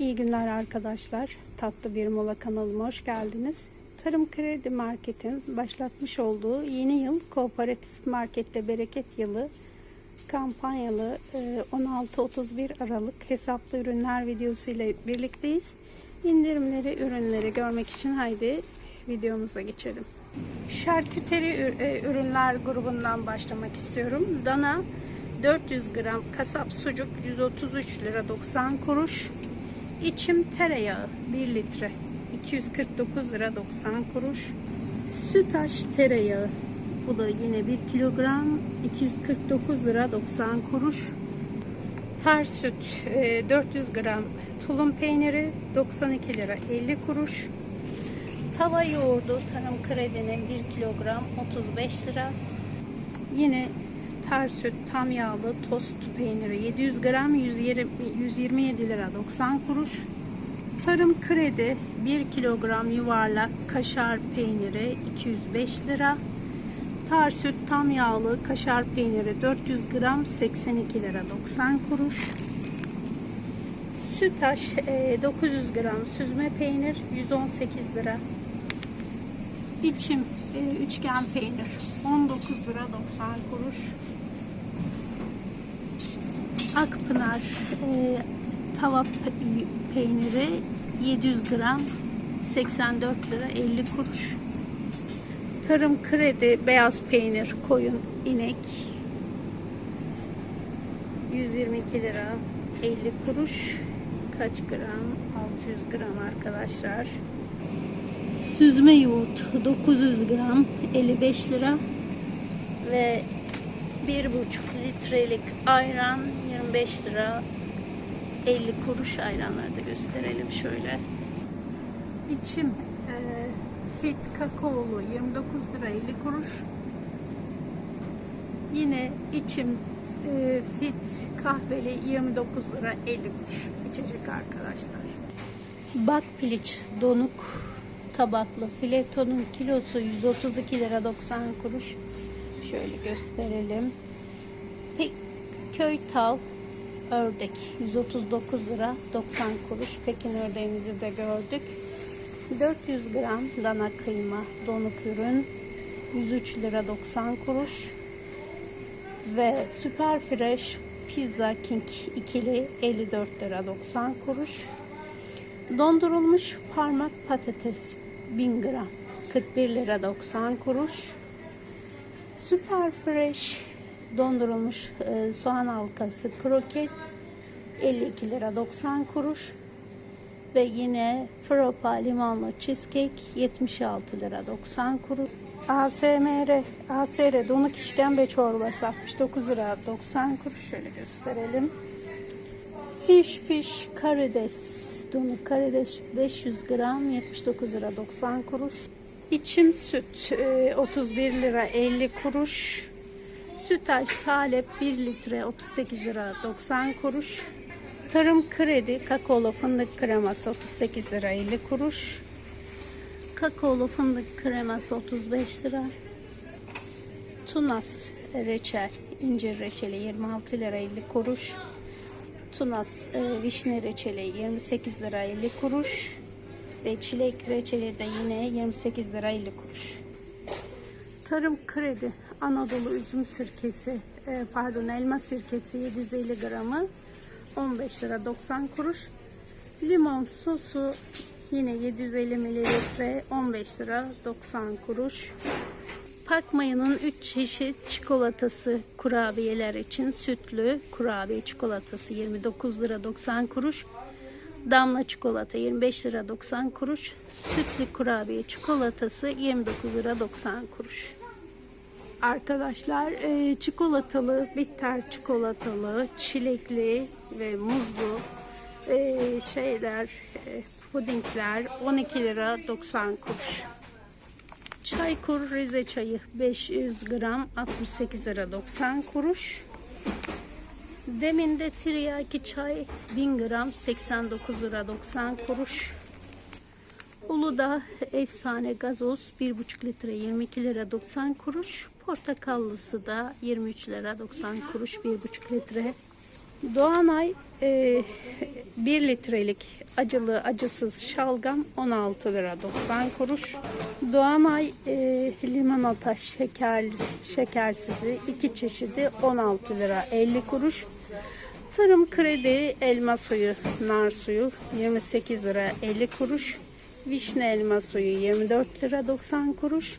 İyi günler arkadaşlar. Tatlı Bir Mola kanalıma hoş geldiniz. Tarım Kredi Market'in başlatmış olduğu yeni yıl Kooperatif Markette Bereket Yılı kampanyalı e, 16-31 Aralık hesaplı ürünler videosu ile birlikteyiz. İndirimleri, ürünleri görmek için haydi videomuza geçelim. Şarküteri e, ürünler grubundan başlamak istiyorum. Dana 400 gram kasap sucuk 133 lira 90 kuruş. İçim tereyağı 1 litre 249 lira 90 kuruş. Sütaş tereyağı bu da yine 1 kilogram 249 lira 90 kuruş. Tar süt e, 400 gram tulum peyniri 92 lira 50 kuruş. Tava yoğurdu Tarım Kredi'nin 1 kilogram 35 lira. Yine tar süt tam yağlı tost peyniri 700 gram 120, 127 lira 90 kuruş. Tarım Kredi 1 kilogram yuvarlak kaşar peyniri 205 lira. Tar süt tam yağlı kaşar peyniri 400 gram 82 lira 90 kuruş. Sütaş e, 900 gram süzme peynir 118 lira. İçim e, üçgen peynir 19 lira 90 kuruş. Akpınar e, tava pe- peyniri 700 gram 84 lira 50 kuruş. Tarım kredi beyaz peynir koyun inek 122 lira 50 kuruş. Kaç gram? 600 gram arkadaşlar. Süzme yoğurt 900 gram 55 lira ve 1,5 litrelik ayran 25 lira 50 kuruş ayranları da gösterelim şöyle. İçim e, fit kakaolu 29 lira 50 kuruş. Yine içim e, fit kahveli 29 lira 50 kuruş içecek arkadaşlar. Bak piliç donuk tabaklı filetonun kilosu 132 lira 90 kuruş. Şöyle gösterelim. Pe- köy tav ördek 139 lira 90 kuruş. Pekin ördeğimizi de gördük. 400 gram dana kıyma donuk ürün 103 lira 90 kuruş. Ve Super Fresh Pizza King ikili 54 lira 90 kuruş. Dondurulmuş parmak patates 1000 gram 41 lira 90 kuruş. Super Fresh dondurulmuş e, soğan halkası kroket 52 lira 90 kuruş. Ve yine Fropa limonlu cheesecake 76 lira 90 kuruş. ASMR, ASR donuk işkembe çorbası 69 lira 90 kuruş. Şöyle gösterelim. Fish fish karides donuk karides 500 gram 79 lira 90 kuruş. İçim süt e, 31 lira 50 kuruş. Sütaş salep 1 litre 38 lira 90 kuruş. Tarım kredi kakaolu fındık kreması 38 lira 50 kuruş. Kakaolu fındık kreması 35 lira. Tunas reçel, incir reçeli 26 lira 50 kuruş. Tunas e, vişne reçeli 28 lira 50 kuruş. Ve çilek reçeli de yine 28 lira 50 kuruş. Tarım kredi Anadolu üzüm sirkesi e, pardon elma sirkesi 750 gramı 15 lira 90 kuruş. Limon sosu yine 750 mililitre 15 lira 90 kuruş. Pakmaya'nın 3 çeşit çikolatası kurabiyeler için sütlü kurabiye çikolatası 29 lira 90 kuruş. Damla çikolata 25 lira 90 kuruş. Sütlü kurabiye çikolatası 29 lira 90 kuruş. Arkadaşlar e, çikolatalı, bitter çikolatalı, çilekli ve muzlu e, şeyler, e, pudingler 12 lira 90 kuruş. Çaykur Rize çayı 500 gram 68 lira 90 kuruş. Demin de tiryaki çay 1000 gram 89 lira 90 kuruş. Uludağ efsane gazoz 1,5 litre 22 lira 90 kuruş. Portakallısı da 23 lira 90 kuruş 1,5 litre. Doğanay e, 1 litrelik acılı acısız şalgam 16 lira 90 kuruş. Doğanay e, limonata şekerli, şekersizi iki çeşidi 16 lira 50 kuruş. Tarım kredi elma suyu, nar suyu 28 lira 50 kuruş. Vişne elma suyu 24 lira 90 kuruş.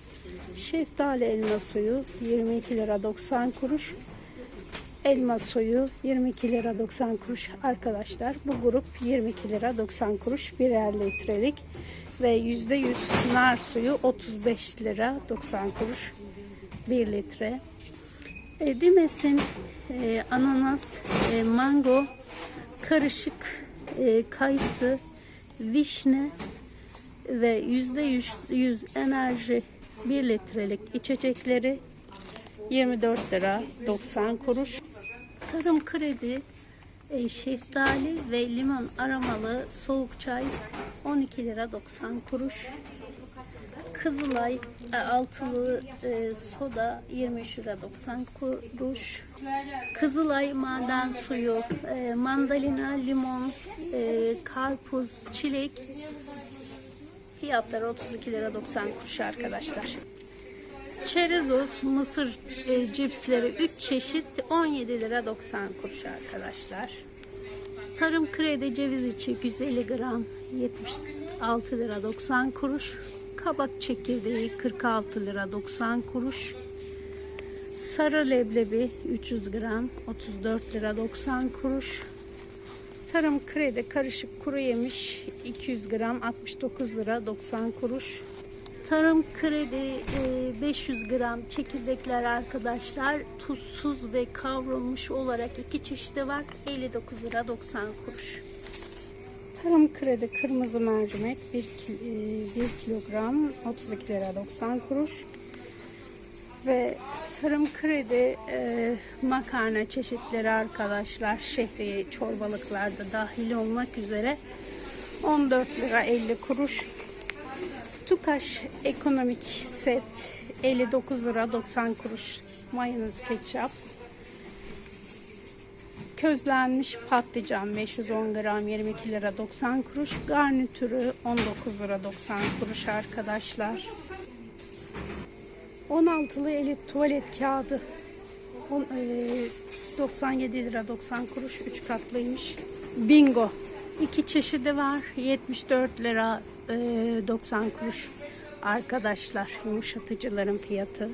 Şeftali elma suyu 22 lira 90 kuruş. Elma suyu 22 lira 90 kuruş arkadaşlar. Bu grup 22 lira 90 kuruş birer litrelik ve %100 nar suyu 35 lira 90 kuruş 1 litre. E, Dimes'in e, ananas, e, mango, karışık e, kayısı, vişne ve %100 yüz enerji 1 litrelik içecekleri 24 lira 90 kuruş. Tarım kredi e, şeftali ve limon aromalı soğuk çay 12 lira 90 kuruş. Kızılay e, altılı e, soda 23 lira 90 kuruş. Kızılay maden suyu, e, mandalina, limon, e, karpuz, çilek fiyatları 32 lira 90 kuruş arkadaşlar. Çerezos mısır e, cipsleri 3 çeşit 17 lira 90 kuruş arkadaşlar. Tarım kredi ceviz içi 150 gram 76 lira 90 kuruş. Kabak çekirdeği 46 lira 90 kuruş. Sarı leblebi 300 gram 34 lira 90 kuruş. Tarım kredi karışık kuru yemiş 200 gram 69 lira 90 kuruş. Tarım kredi e, 500 gram çekirdekler arkadaşlar tuzsuz ve kavrulmuş olarak iki çeşidi var 59 lira 90 kuruş. Tarım kredi kırmızı mercimek 1, 1 kilogram 32 lira 90 kuruş. Ve tarım kredi e, makarna çeşitleri arkadaşlar şehriye çorbalıklarda dahil olmak üzere 14 lira 50 kuruş. Tukaş ekonomik set 59 lira 90 kuruş mayonez ketçap. Közlenmiş patlıcan 510 gram 22 lira 90 kuruş. Garnitürü 19 lira 90 kuruş arkadaşlar. 16'lı elit tuvalet kağıdı on- eee, 97 lira 90 kuruş 3 katlıymış. Bingo. İki çeşidi var. 74 lira eee, 90 kuruş. Arkadaşlar yumuşatıcıların fiyatı.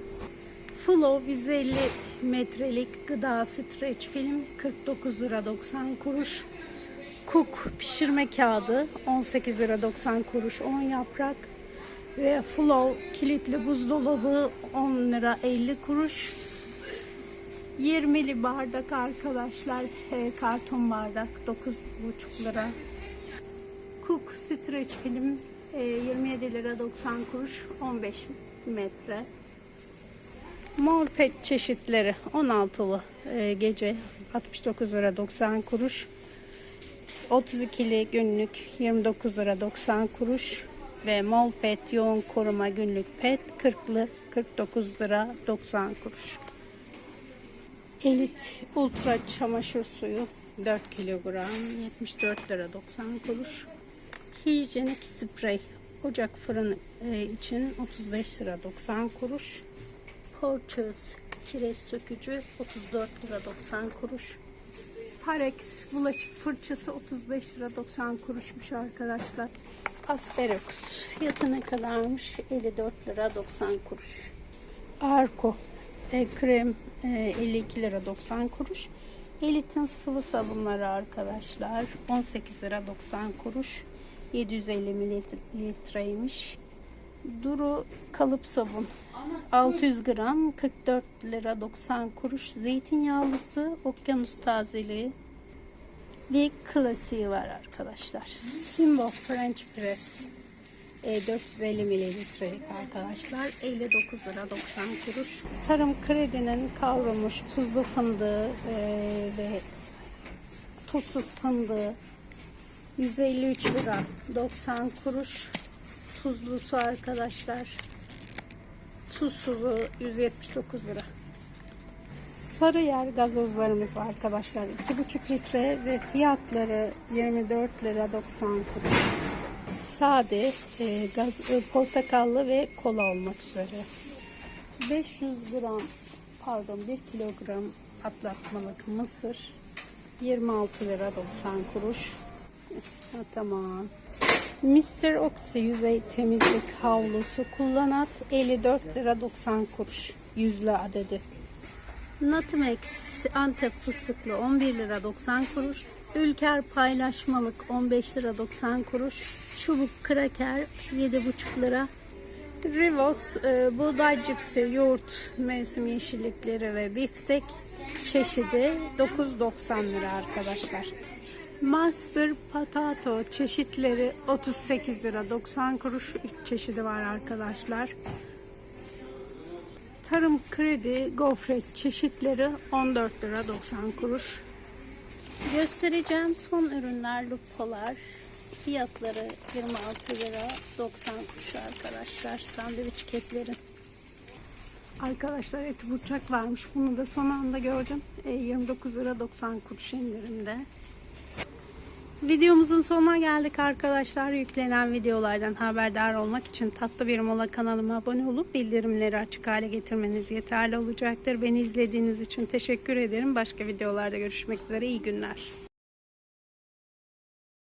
Flow 150 metrelik gıda streç film 49 lira 90 kuruş. Cook pişirme kağıdı 18 lira 90 kuruş 10 yaprak ve Flow kilitli buzdolabı 10 lira 50 kuruş. 20'li bardak arkadaşlar e, karton bardak 9,5 lira. Cook streç film e, 27 lira 90 kuruş 15 metre. Mor pet çeşitleri 16'lı e, gece 69 lira 90 kuruş. 32'li günlük 29 lira 90 kuruş ve mol pet yoğun koruma günlük pet 40'lı 49 lira 90 kuruş. Elit ultra çamaşır suyu 4 kilogram 74 lira 90 kuruş. Hijyenik sprey ocak fırın e, için 35 lira 90 kuruş. Porçöz kireç sökücü 34 lira 90 kuruş. Parex bulaşık fırçası 35 lira 90 kuruşmuş arkadaşlar. Asperox fiyatı ne kadarmış? 54 lira 90 kuruş. Arko e, krem e, 52 lira 90 kuruş. Elit'in sıvı sabunları arkadaşlar 18 lira 90 kuruş. 750 mililitreymiş. Duru kalıp sabun 600 gram 44 lira 90 kuruş. Zeytinyağlısı okyanus tazeliği bir klasiği var arkadaşlar. Simbo French Press e, 450 mililitrelik arkadaşlar 59 lira 90 kuruş. Tarım Kredi'nin kavrulmuş tuzlu fındığı e, ve tuzsuz fındığı 153 lira 90 kuruş. Tuzlusu arkadaşlar. Tuzsuzu 179 lira. Sarıyer gazozlarımız var arkadaşlar. 2,5 litre ve fiyatları 24 lira 90 kuruş. Sade e, gaz, e, portakallı ve kola olmak üzere. 500 gram pardon 1 kilogram atlatmalık mısır 26 lira 90 kuruş. Tamam. Mr. Oxy yüzey temizlik havlusu kullanat 54 lira 90 kuruş. Yüzlü adedi. Nutmex Antep fıstıklı 11 lira 90 kuruş. Ülker paylaşmalık 15 lira 90 kuruş. Çubuk kraker 7,5 lira. Rivos e, buğday cipsi, yoğurt, mevsim yeşillikleri ve biftek çeşidi 9.90 lira arkadaşlar. Master Potato çeşitleri 38 lira 90 kuruş 3 çeşidi var arkadaşlar. Tarım kredi gofret çeşitleri 14 lira 90 kuruş. Göstereceğim son ürünler lupolar. Fiyatları 26 lira 90 kuruş arkadaşlar. Sandviç kekleri. Arkadaşlar eti bıçak varmış. Bunu da son anda gördüm. E, 29 lira 90 kuruş indirimde. Videomuzun sonuna geldik arkadaşlar. Yüklenen videolardan haberdar olmak için Tatlı Bir Mola kanalıma abone olup bildirimleri açık hale getirmeniz yeterli olacaktır. Beni izlediğiniz için teşekkür ederim. Başka videolarda görüşmek üzere. İyi günler.